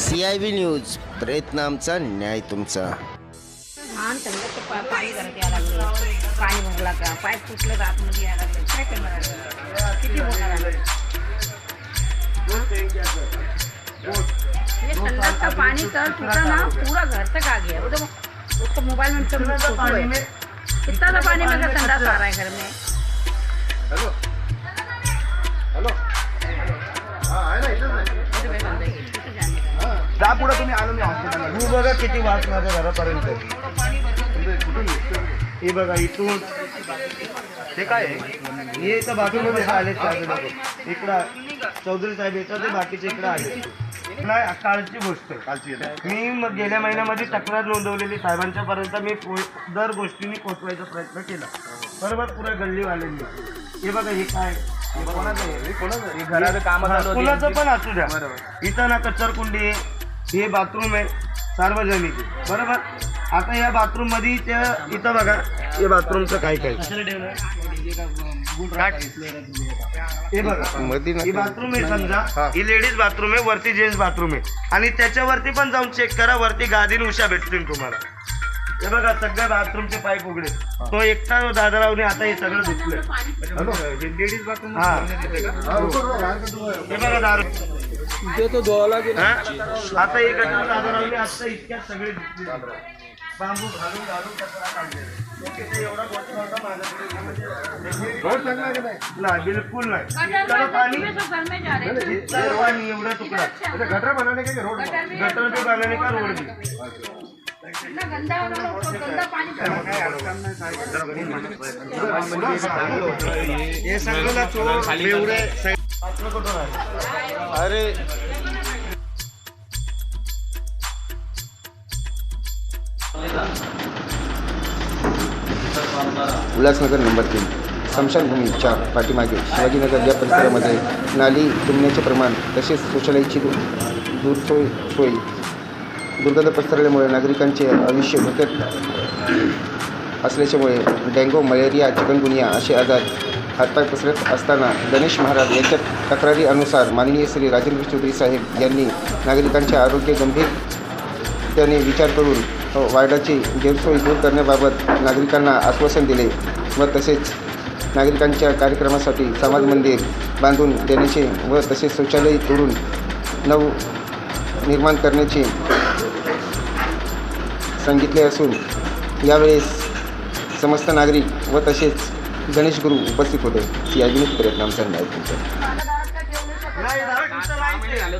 C I B news प्रयत्न आमचा न्याय तुमचा. लहान थंड पा पाणी घरात यायला लागलं. पाणी भरला का? पाय फुटलं तर आतमध्ये यायला लागलं? काय करणार आहे? किती होणार आहे? ये संडासचं पाणी तर तुझं ना पूरा घर तक आ गया वो तो उसको मोबाइल में सब फोटो है कितना सा पानी में का है बघा किती वास माझ्या घरापर्यंत. हे बघा इथून. ते काय हे तर बाथरूममध्ये आले इकडं चौधरी साहेब येतात ते बाकीचे इकडं आले नाही कालची गोष्ट. कालची. मी गेल्या महिन्यामध्ये तक्रार नोंदवलेली. साहेबांच्या पर्यंत मी दर गोष्टींनी पोचवायचा प्रयत्न केला. बरोबर? पुऱ्या गल्लीवाल्यांनी. हे बघा हे काय? कोणाचं कोणाचं. पण असू द्या. इथं ना कचरकुंडी आहे. हे बाथरूम आहे सार्वजनिक. आहे. बरोबर? आता या बाथरूममध्ये त्या इथं बघा हे बाथरूमचं काय काय? हे बघा मध्ये ही बाथरूम आहे समजा. हा. ही लेडीज बाथरूम आहे वरती जेंट्स बाथरूम आहे. आणि त्याच्यावरती पण जाऊन चेक करा वरती गादीन उशा भेटतील तुम्हाला. हे बघा सगळे बाथरूमचे पाईप उघडे. तो एकटा दादारावने आता हे सगळं धुतलंय. हॅलो? लेडीज बाथरूम हा. तू बघा? दारू. हा? आता एक दादारावने आता इतक्यात सगळे बांबू घालून घालून कचरा काढलेला. तिथे एवढा मोठा होता माझ्याकडे. रोड चांगला आहे का नाही? नाही बिलकुल नाही. पाणी एवढा तुकडा. गटर बनाने के रोड गटर पे बनाने का रोड भी अरे उल्हासनगर नंबर तीन स्मशानभूमीच्या पाठीमागे शिवाजीनगर या परिसरामध्ये नाली तुंबण्याचे प्रमाण तसेच शौचालयाची दूर दूरसोय सोय दुर्गंध पसरल्यामुळे नागरिकांचे आयुष्य धोक्यात असल्याच्यामुळे डेंगू मलेरिया चिकनगुनिया असे आजार हातपाय पसरत असताना गणेश महाराज यांच्या तक्रारीनुसार माननीय श्री राजेंद्र चौधरी साहेब यांनी नागरिकांचे आरोग्य गंभीर त्याने विचार करून वार्डाची गैरसोय दूर करण्याबाबत नागरिकांना आश्वासन दिले व तसेच नागरिकांच्या कार्यक्रमासाठी समाज मंदिर बांधून देण्याचे व तसेच शौचालय तोडून नव निर्माण करण्याचे सांगितले असून यावेळेस समस्त नागरिक व तसेच गणेश गुरु उपस्थित होते. सी प्रयत्नांचा न्याय तुमचा. नाही दार तुमचं. झालं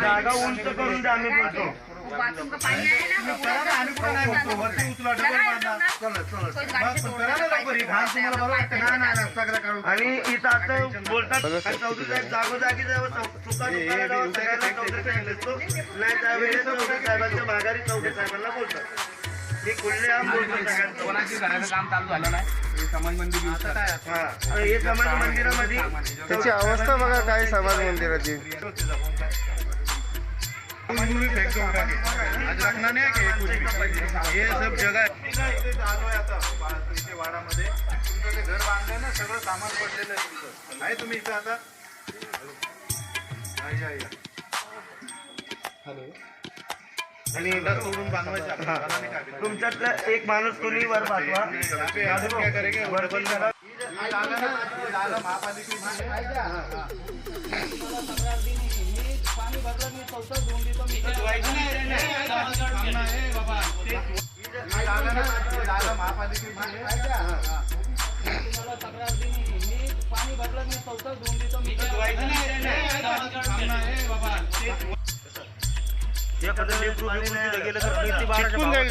जागा उंच करून द्या आम्ही बोलतो. बाथरूम का पानी आया ना वो पूरा आणि पण काय म्हणतो? वरती उचला, डबल मारला. चला, चला. कोई गाड़ी से मग तोड़ना, करा ना लवकर. ही घाण तुम्हाला बरोबर वाटतं? नाही, नाही, रस्ता करा काढून. आणि इथं आता बोलतात आणि चौधरी साहेब जागोजागी जेव्हा चौ- चुका चुकायला जेव्हा सगळ्यांना चौधरी साहेब दिसतो, नाही त्यावेळेस चौधरी साहेबांच्या माघारी चौधरी साहेबांना बोलतात मी खुल्लेआम बोलतो सगळ्यांचं कोणाची घराचं काम चालू झालं नाही हे समाज मंदिर. हा हे समाज मंदिरामध्ये त्याची अवस्था बघा काय समाज मंदिराची कुछ भी फेंक दो उठा के। आज रखना नहीं है कि कुछ भी ये सब जगह इथे आलोय आता वाडामध्ये तुमचं ते घर बांधलंय ना सगळं सामान पडलेलं आहे तुमचं आहे तुम्ही इथं आता या. आणि सोडून बांधवायचे. तुमच्यातला एक माणूस कोणी वर करेंगे वर पण करा. महापालिकेची आहे. हा, हा. ये जागा ना ये जागा महापालिकेची आहे. हा, हा. या पद्धतीने पूर्वी कुठे गेलं तर वीस ते बाराच्या भावात.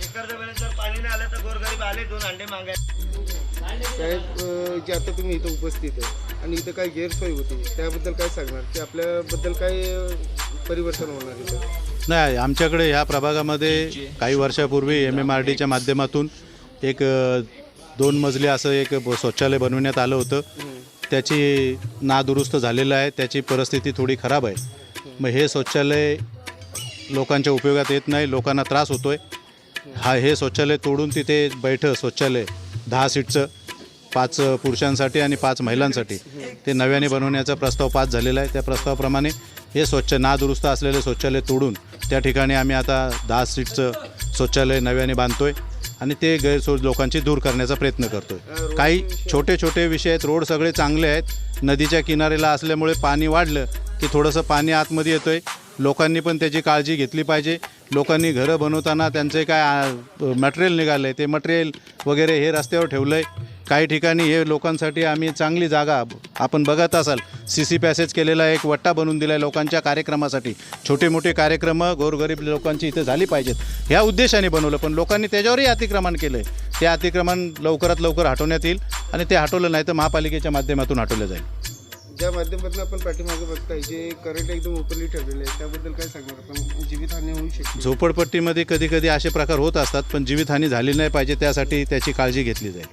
एखाद्या वेळेस जर पाणी नाही आलं तर गोरगरीब आले दोन अंडे मागायचे साहेब अ, जे आता तुम्ही इथं उपस्थित आहे आणि इथं काय गैरसोय होती. त्याबद्दल काय सांगणार? की आपल्याबद्दल काय परिवर्तन होणार इथं? नाही आमच्याकडे ह्या प्रभागामध्ये काही वर्षापूर्वी एम एम आर डीच्या माध्यमातून एक अ, दोन मजली असं एक ब- शौचालय बनवण्यात आलं होतं. त्याची नादुरुस्त झालेलं आहे. त्याची परिस्थिती थोडी खराब आहे. मग हे शौचालय लोकांच्या उपयोगात येत नाही. लोकांना त्रास होतो आहे हा हे शौचालय तोडून तिथे बैठं शौचालय दहा सीटचं पाच पुरुषांसाठी आणि पाच महिलांसाठी. ते नव्याने बनवण्याचा प्रस्ताव पास झालेला आहे. त्या प्रस्तावाप्रमाणे हे स्वच्छ नादुरुस्त असलेले शौचालय तोडून त्या ठिकाणी आम्ही आता दहा सीटचं शौचालय नव्याने बांधतोय आणि ते गैरसोय लोकांची दूर करण्याचा प्रयत्न करतोय. काही छोटे छोटे विषय आहेत. रोड सगळे चांगले आहेत. नदीच्या किनाऱ्याला असल्यामुळे पाणी वाढलं की थोडंसं पाणी आतमध्ये येतो आहे लोकांनी पण त्याची काळजी घेतली पाहिजे. लोकांनी घरं बनवताना त्यांचे काय मटेरियल निघालं आहे ते मटेरियल वगैरे हे रस्त्यावर ठेवलं आहे काही ठिकाणी हे लोकांसाठी आम्ही चांगली जागा आपण बघत असाल. सी सी पॅसेज केलेला एक वट्टा बनवून दिला आहे लोकांच्या कार्यक्रमासाठी. छोटे मोठे कार्यक्रम गोरगरीब लोकांची इथे झाली पाहिजेत. ह्या उद्देशाने बनवलं पण लोकांनी त्याच्यावरही अतिक्रमण केलं आहे ते अतिक्रमण लवकरात लवकर हटवण्यात येईल आणि ते हटवलं नाही तर महापालिकेच्या माध्यमातून हटवलं जाईल. ज्या माध्यमातून आपण पाठीमागे बघताय जे करंट एकदम ओपनली ठेवलेले आहे त्याबद्दल काय सांगणार? आपण जीवितहानी होऊ शकते. झोपडपट्टीमध्ये कधी कधी असे प्रकार होत असतात पण जीवितहानी झाली नाही पाहिजे त्यासाठी त्याची काळजी घेतली जाईल.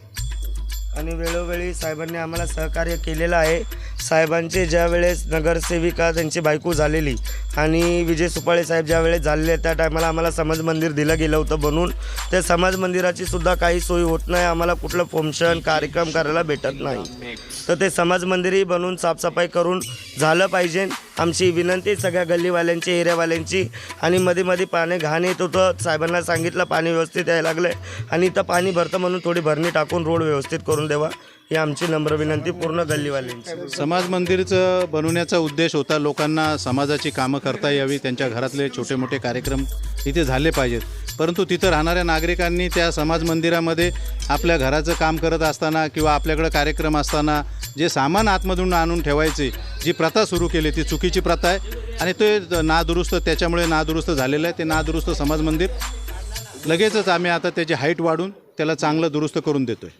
आणि वेळोवेळी साहेबांनी आम्हाला सहकार्य केलेलं आहे. साहेबांचे ज्या वेळेस नगरसेविका त्यांची बायको झालेली आणि विजय सुपाळे साहेब ज्या वेळेस झालेले त्या टायमाला आम्हाला समाज मंदिर दिलं गेलं होतं बनून. त्या समाज मंदिराची सुद्धा काही सोय होत नाही. आम्हाला कुठलं फंक्शन कार्यक्रम करायला भेटत नाही. तर ते समाज मंदिरही बनवून साफसफाई करून झालं पाहिजे. आमची विनंती सगळ्या गल्लीवाल्यांची एरियावाल्यांची. आणि मध्ये मध्ये पाणी घाण येत होतं. साहेबांना सांगितलं पाणी व्यवस्थित यायला लागलं आहे आणि इथं पाणी भरतं म्हणून थोडी भरणी टाकून रोड व्यवस्थित करून देवा. ही आमची नम्र विनंती पूर्ण गल्लीवाल्यांची. समाज मंदिरचं बनवण्याचा उद्देश होता लोकांना समाजाची कामं करता यावी त्यांच्या घरातले छोटे मोठे कार्यक्रम इथे झाले पाहिजेत. परंतु तिथं राहणाऱ्या नागरिकांनी त्या समाज मंदिरामध्ये आपल्या घराचं काम करत असताना किंवा आपल्याकडं कार्यक्रम असताना जे सामान आतमधून आणून ठेवायचे जी प्रथा सुरू केली ती चुकीची प्रथा आहे. आणि ते नादुरुस्त त्याच्यामुळे नादुरुस्त झालेलं आहे. ते नादुरुस्त समाज मंदिर. लगेचच आम्ही आता त्याची हाईट वाढून त्याला चांगलं दुरुस्त करून देतो आहे